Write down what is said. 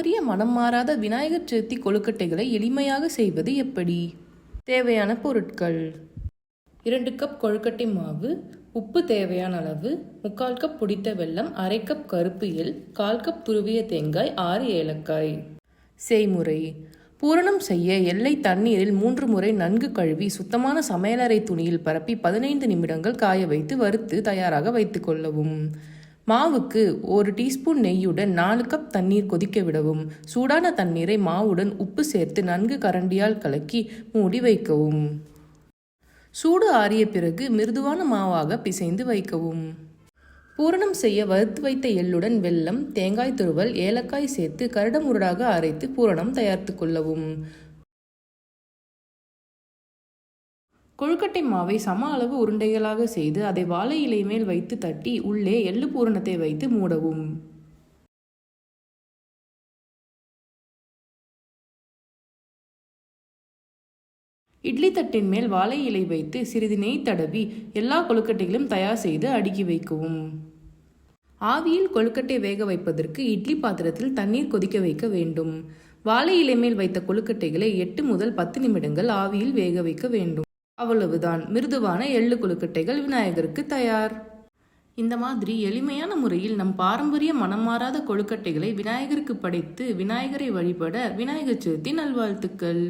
பாரம்பரிய மனம் மாறாத விநாயகர் சதுர்த்தி கொழுக்கட்டைகளை எளிமையாக செய்வது எப்படி? தேவையான பொருட்கள். இரண்டு கப் கொழுக்கட்டை மாவு உப்பு தேவையான அளவு முக்கால் கப் பிடித்த வெல்லம் அரை கப் கருப்பு எல் கால் கப் துருவிய தேங்காய் ஆறு ஏலக்காய். செய்முறை. பூரணம் செய்ய எல்லை தண்ணீரில் மூன்று முறை நன்கு கழுவி சுத்தமான சமையலறை துணியில் பரப்பி பதினைந்து நிமிடங்கள் காய வைத்து வறுத்து தயாராக வைத்துக் கொள்ளவும். மாவுக்கு ஒரு டீஸ்பூன் நெய்யுடன் நாலு கப் தண்ணீர் கொதிக்க விடவும். சூடான தண்ணீரை மாவுடன் உப்பு சேர்த்து நன்கு கரண்டியால் கலக்கி மூடி வைக்கவும். சூடு ஆறிய பிறகு மிருதுவான மாவாக பிசைந்து வைக்கவும். பூரணம் செய்ய வறுத்து வைத்த எள்ளுடன் வெல்லம் தேங்காய் துருவல் ஏலக்காய் சேர்த்து கரடுமுரடாக அரைத்து பூரணம் தயாரித்து கொள்ளவும். கொழுக்கட்டை மாவை சம அளவு உருண்டைகளாக செய்து அதை வாழை இலை மேல் வைத்து தட்டி உள்ளே எள்ளு பூரணத்தை வைத்து மூடவும். இட்லி தட்டின் மேல் வாழை இலை வைத்து சிறிது நெய் தடவி எல்லா கொழுக்கட்டைகளும் தயார் செய்து அடுக்கி வைக்கவும். ஆவியில் கொழுக்கட்டை வேக வைப்பதற்கு இட்லி பாத்திரத்தில் தண்ணீர் கொதிக்க வைக்க வேண்டும். வாழை இலை மேல் வைத்த கொழுக்கட்டைகளை எட்டு முதல் பத்து நிமிடங்கள் ஆவியில் வேக வைக்க வேண்டும். அவ்வளவுதான். மிருதுவான எள்ளு கொழுக்கட்டைகள் விநாயகருக்கு தயார். இந்த மாதிரி எளிமையான முறையில் நம் பாரம்பரிய மனம் மாறாத கொழுக்கட்டைகளை விநாயகருக்கு படைத்து விநாயகரை வழிபட விநாயகர் சதுர்த்தி நல்வாழ்த்துக்கள்.